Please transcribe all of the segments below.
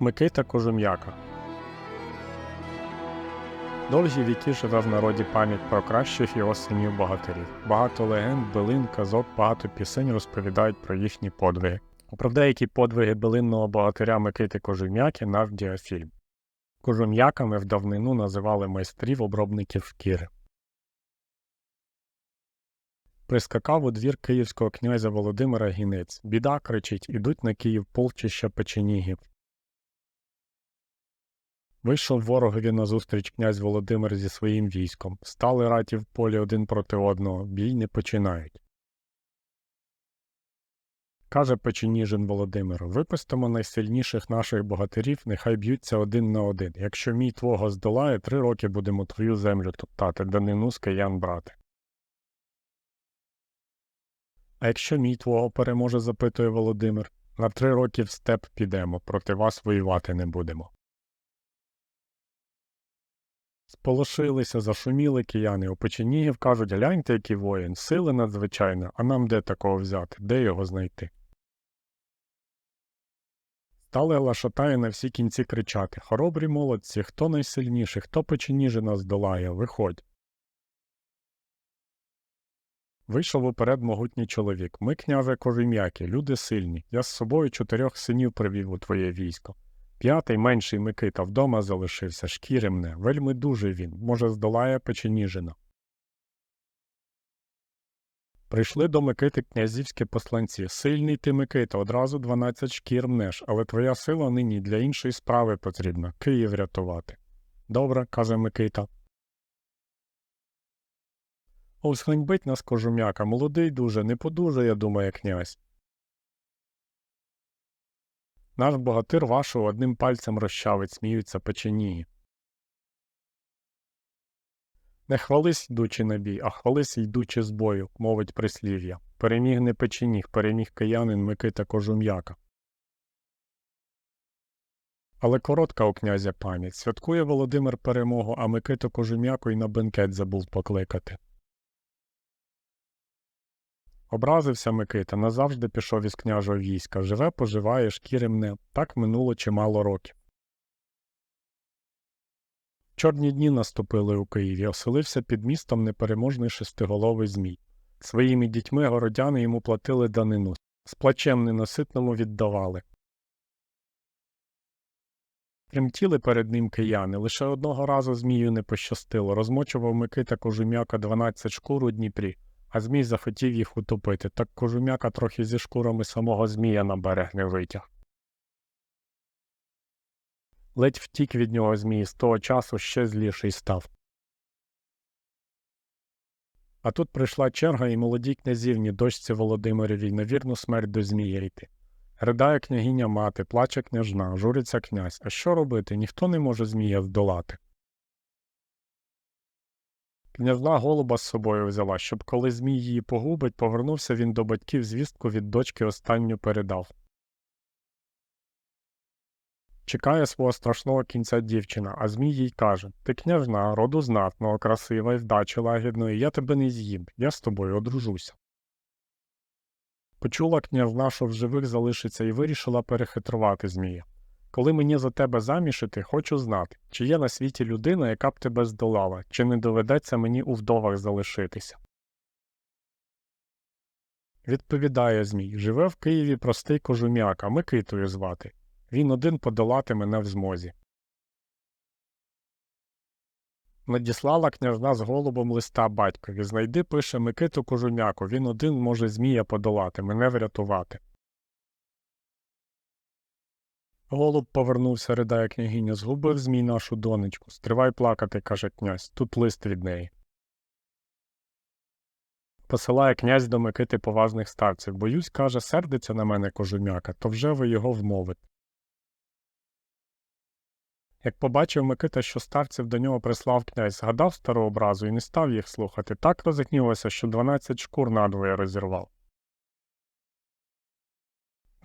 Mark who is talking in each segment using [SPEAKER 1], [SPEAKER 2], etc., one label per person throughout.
[SPEAKER 1] Микита Кожум'яка Довгі віки живе в народі пам'ять про кращих його синів богатирів. Багато легенд, билин, казок, багато пісень розповідають про їхні подвиги. Про деякі подвиги билинного богатиря Микити Кожум'яки наш діафільм. Кожум'яками в давнину називали майстрів обробників шкіри. Прискакав у двір київського князя Володимира Гінець. Біда кричить, ідуть на Київ полчища печенігів. Вийшов ворогові назустріч князь Володимир зі своїм військом. Стали раті в полі один проти одного, бій не починають. Каже Печеніжин Володимир, випустимо найсильніших наших богатирів, нехай б'ються один на один. Якщо мій твого здолає, три роки будемо твою землю топтати, данину з киян брати. А якщо мій твого переможе, запитує Володимир, на три роки в степ підемо, проти вас воювати не будемо. Сполошилися, зашуміли кияни. У печенігів кажуть, гляньте, який воїн, сили надзвичайно, а нам де такого взяти, де його знайти? Стали лашатаї на всі кінці кричати Хоробрі молодці, хто найсильніший, хто печеніжина здолає, виходь. Вийшов уперед могутній чоловік. Ми, княже Кожем'яки, люди сильні. Я з собою чотирьох синів привів у твоє військо. П'ятий менший Микита вдома залишився, шкіри мене, вельми дужий він, може, здолає печеніжина. Прийшли до Микити князівські посланці. Сильний ти, Микита, одразу дванадцять шкір мнеш, але твоя сила нині для іншої справи потрібна Київ рятувати. Добре, каже Микита. Ось ганьбить нас кожум'яка, молодий дуже, не подужає, думає князь. Наш богатир вашого одним пальцем розчавить, сміються печенії. Не хвались, йдучи на бій, а хвались, йдучи з бою, мовить прислів'я. Переміг не печеніг, переміг киянин Микита Кожум'яка. Але коротка у князя пам'ять. Святкує Володимир перемогу, а Микиту Кожум'яку й на бенкет забув покликати. Образився Микита, назавжди пішов із княжого війська. Живе, поживає, шкіри мне. Так минуло чимало років. Чорні дні наступили у Києві, оселився під містом непереможний шестиголовий змій. Своїми дітьми городяни йому платили данину, з плачем ненаситному віддавали. Тремтіли перед ним кияни, лише одного разу змію не пощастило, розмочував Микита Кожум'яка 12 шкур у Дніпрі, а змій захотів їх утопити, так кожум'яка трохи зі шкурами самого змія на берег не витяг. Ледь втік від нього змій, з того часу ще зліший став. А тут прийшла черга і молодій князівні, дочці Володимировій, на вірну смерть до змія йти. Ридає княгиня мати, плаче княжна, журиться князь. А що робити? Ніхто не може змія здолати. Княжна голуба з собою взяла, щоб коли змій її погубить, повернувся він до батьків звістку від дочки останню передав. Чекає свого страшного кінця дівчина, а змій їй каже Ти княжна, роду знатного, красива і вдачі лагідної, я тебе не з'їм, я з тобою одружуся. Почула княжна, що в живих залишиться, і вирішила перехитрувати змія. Коли мені за тебе заміж іти, хочу знати, чи є на світі людина, яка б тебе здолала, чи не доведеться мені у вдовах залишитися. Відповідає Змій живе в Києві простий кожум'яка, Микитою звати. Він один подолати мене в змозі. Надіслала княжна з голубом листа батькові. Знайди, пише Микиту кожум'яку, він один може Змія подолати, мене врятувати. Голуб повернувся, ридає княгиня, згубив змій нашу донечку. Стривай плакати, каже князь, тут лист від неї. Посилає князь до Микити поважних старців. Боюсь, каже, сердиться на мене кожум'яка, то вже ви його вмовите. Як побачив Микита, що старців до нього прислав князь, згадав стару образу і не став їх слухати, так розгнівався, що дванадцять шкур надвоє розірвав.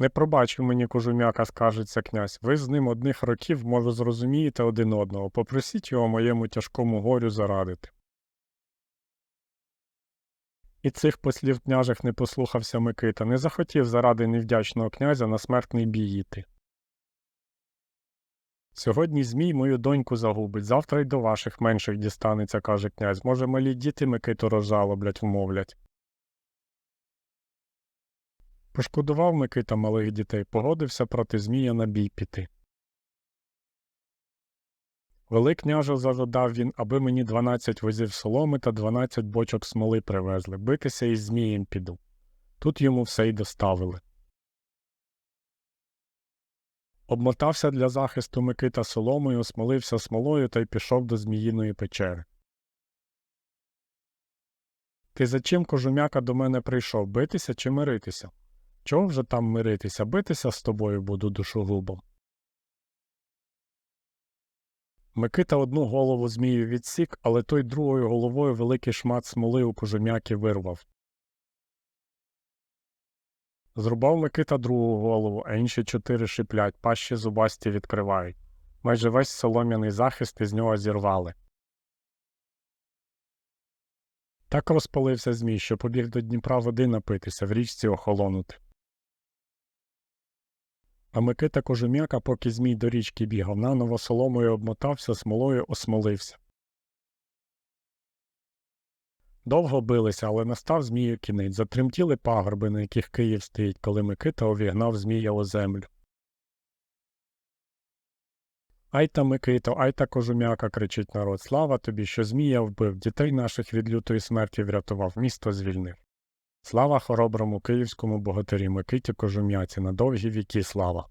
[SPEAKER 1] Не пробачив мені кожум'яка, скаржиться князь. Ви з ним одних років, може, зрозумієте один одного, попросіть його моєму тяжкому горю зарадити. І цих послів княжих не послухався Микита, не захотів заради невдячного князя на смертний бій йти. Сьогодні Змій мою доньку загубить, завтра й до ваших менших дістанеться, каже князь. Може, малі діти Микиту розжалоблять, вмовлять. Пошкодував Микита малих дітей, погодився проти Змія на бій піти. Велик княже зажадав він, аби мені дванадцять возів соломи та дванадцять бочок смоли привезли, битися із Змієм піду. Тут йому все й доставили. Обмотався для захисту Микита соломою, осмолився смолою та й пішов до Зміїної печери. Ти за чим кожум'яка до мене прийшов, битися чи миритися? Чого вже там миритися, битися з тобою буду душогубом. Микита одну голову змію відсік, але той другою головою великий шмат смоли у кожум'яки вирвав. Зрубав Микита другу голову, а інші чотири шиплять, пащі зубасті відкривають. Майже весь солом'яний захист із нього зірвали. Так розпалився Змій, що побіг до Дніпра води напитися, в річці охолонути. А Микита Кожум'яка, поки Змій до річки бігав, наново соломою обмотався, смолою осмолився. Довго билися, але настав Змію кінець, затремтіли пагорби, на яких Київ стоїть, коли Микита увігнав Змія у землю. Ай та Микито, ай та кожум'яка, кричить народ. Слава тобі, що Змія вбив, дітей наших від лютої смерті врятував, місто звільнив. Слава хороброму київському богатирі Микиті Кожум'яці, на довгі віки слава.